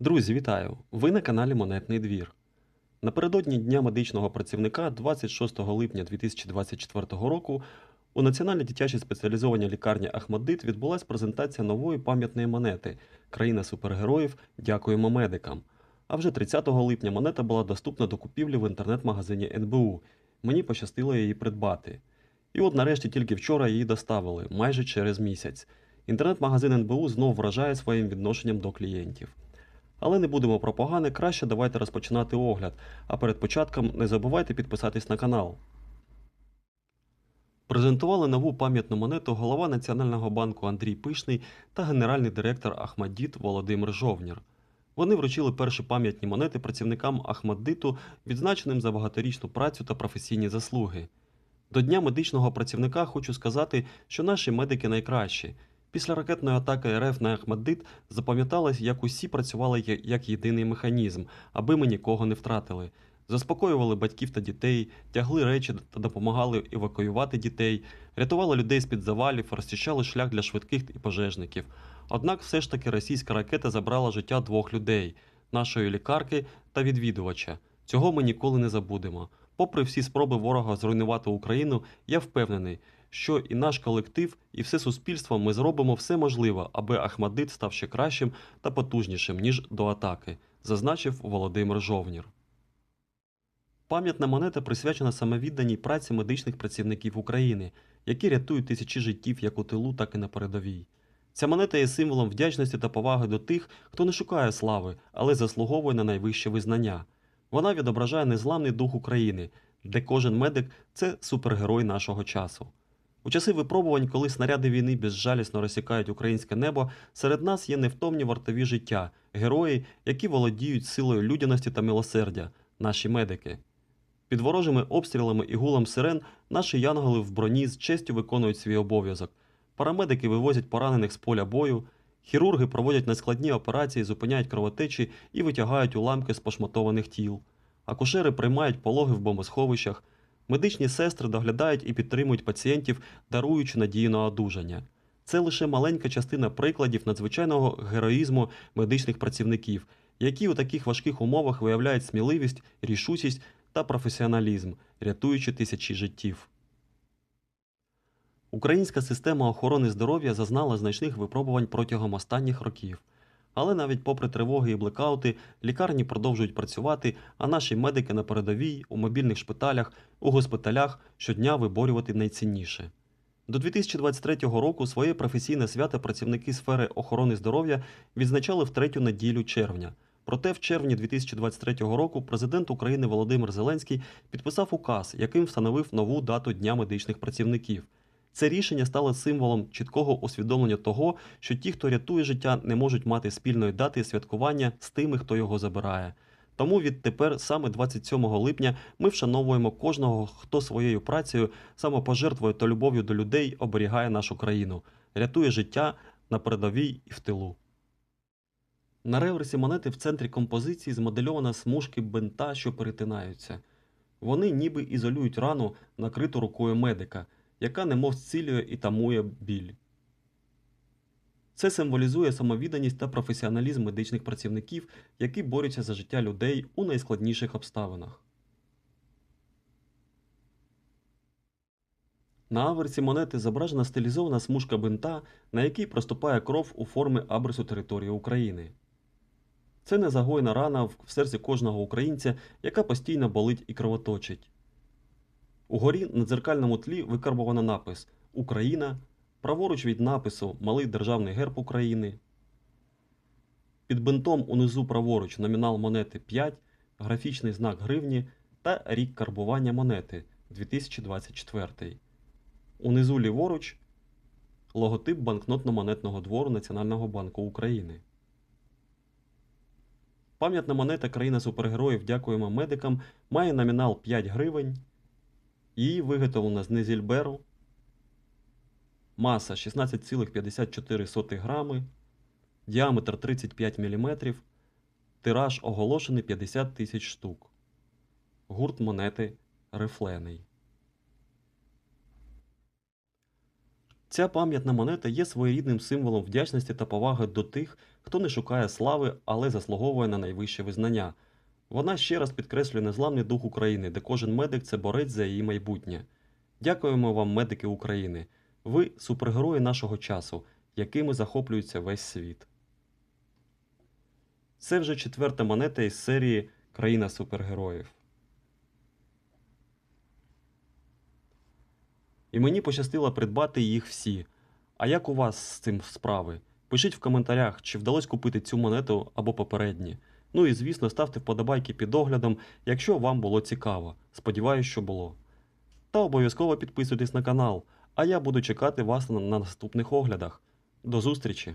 Друзі, вітаю! Ви на каналі Монетний двір. Напередодні Дня медичного працівника 26 липня 2024 року у Національній дитячій спеціалізованій лікарні Ахмаддит відбулася презентація нової пам'ятної монети Країна супергероїв Дякуємо медикам. А вже 30 липня монета була доступна до купівлі в інтернет-магазині НБУ. Мені пощастило її придбати. І от нарешті тільки вчора її доставили, майже через місяць. Інтернет-магазин НБУ знов вражає своїм відношенням до клієнтів. Але не будемо про погане, краще давайте розпочинати огляд. А перед початком не забувайте підписатись на канал. Презентували нову пам'ятну монету голова Національного банку Андрій Пишний та генеральний директор Ахмаддіт Володимир Жовнір. Вони вручили перші пам'ятні монети працівникам Ахмаддиту, відзначеним за багаторічну працю та професійні заслуги. До Дня медичного працівника хочу сказати, що наші медики найкращі. Після ракетної атаки РФ на Ахмаддит запам'яталось, як усі працювали як єдиний механізм, аби ми нікого не втратили. Заспокоювали батьків та дітей, тягли речі та допомагали евакуювати дітей, рятували людей з-під завалів, розчищали шлях для швидких і пожежників. Однак все ж таки російська ракета забрала життя двох людей нашої лікарки та відвідувача. Цього ми ніколи не забудемо. Попри всі спроби ворога зруйнувати Україну, я впевнений, що і наш колектив, і все суспільство ми зробимо все можливе, аби Ахмадит став ще кращим та потужнішим, ніж до атаки, зазначив Володимир Жовнір. Пам'ятна монета присвячена самовідданій праці медичних працівників України, які рятують тисячі життів як у тилу, так і на передовій. Ця монета є символом вдячності та поваги до тих, хто не шукає слави, але заслуговує на найвище визнання. Вона відображає незламний дух України, де кожен медик це супергерой нашого часу. У часи випробувань, коли снаряди війни безжалісно розсікають українське небо, серед нас є невтомні вартові життя, герої, які володіють силою людяності та милосердя, наші медики. Під ворожими обстрілами і гулом сирен наші янголи в броні з честю виконують свій обов'язок. Парамедики вивозять поранених з поля бою, хірурги проводять нескладні операції, зупиняють кровотечі і витягають уламки з пошматованих тіл. Акушери приймають пологи в бомбосховищах, медичні сестри доглядають і підтримують пацієнтів, даруючи надію на одужання. Це лише маленька частина прикладів надзвичайного героїзму медичних працівників, які у таких важких умовах виявляють сміливість, рішучість та професіоналізм, рятуючи тисячі життів. Українська система охорони здоров'я зазнала значних випробувань протягом останніх років. Але навіть попри тривоги і блекаути, лікарні продовжують працювати, а наші медики на передовій, у мобільних шпиталях, у госпіталях щодня виборювати найцінніше. До 2023 року своє професійне свято працівники сфери охорони здоров'я відзначали в третю неділю червня. Проте в червні 2023 року президент України Володимир Зеленський підписав указ, яким встановив нову дату Дня медичних працівників. Це рішення стало символом чіткого усвідомлення того, що ті, хто рятує життя, не можуть мати спільної дати святкування з тими, хто його забирає. Тому відтепер, саме 27 липня, ми вшановуємо кожного, хто своєю працею, самопожертвою та любов'ю до людей оберігає нашу країну, рятує життя на передовій і в тилу. На реверсі монети в центрі композиції змодельована смужки бинта, що перетинаються. Вони ніби ізолюють рану, накриту рукою медика, яка немов зцілює і тамує біль. Це символізує самовідданість та професіоналізм медичних працівників, які борються за життя людей у найскладніших обставинах. На аверсі монети зображена стилізована смужка бинта, на якій проступає кров у формі абрису території України. Це незагойна рана в в серці кожного українця, яка постійно болить і кровоточить. Угорі на дзеркальному тлі викарбовано напис Україна, праворуч від напису Малий державний герб України. Під бинтом унизу праворуч номінал монети 5, графічний знак гривні та рік карбування монети 2024. Унизу ліворуч логотип банкнотно-монетного двору Національного банку України. Пам'ятна монета країна супергероїв Дякуємо медикам має номінал 5 гривень. Її виготовлено з незільберу. Маса 16,54 грами, діаметр 35 мм, тираж оголошений 50 тисяч штук. Гурт монети рифлений. Ця пам'ятна монета є своєрідним символом вдячності та поваги до тих, хто не шукає слави, але заслуговує на найвище визнання. Вона ще раз підкреслює незламний дух України, де кожен медик це борець за її майбутнє. Дякуємо вам, медики України. Ви супергерої нашого часу, якими захоплюється весь світ. Це вже четверта монета із серії Країна супергероїв. І мені пощастило придбати їх всі. А як у вас з цим справи? Пишіть в коментарях, чи вдалося купити цю монету або попередні. Ну і звісно, ставте вподобайки під оглядом, якщо вам було цікаво. Сподіваюсь, що було. Та обов'язково підписуйтесь на канал, а я буду чекати вас на на наступних оглядах. До зустрічі!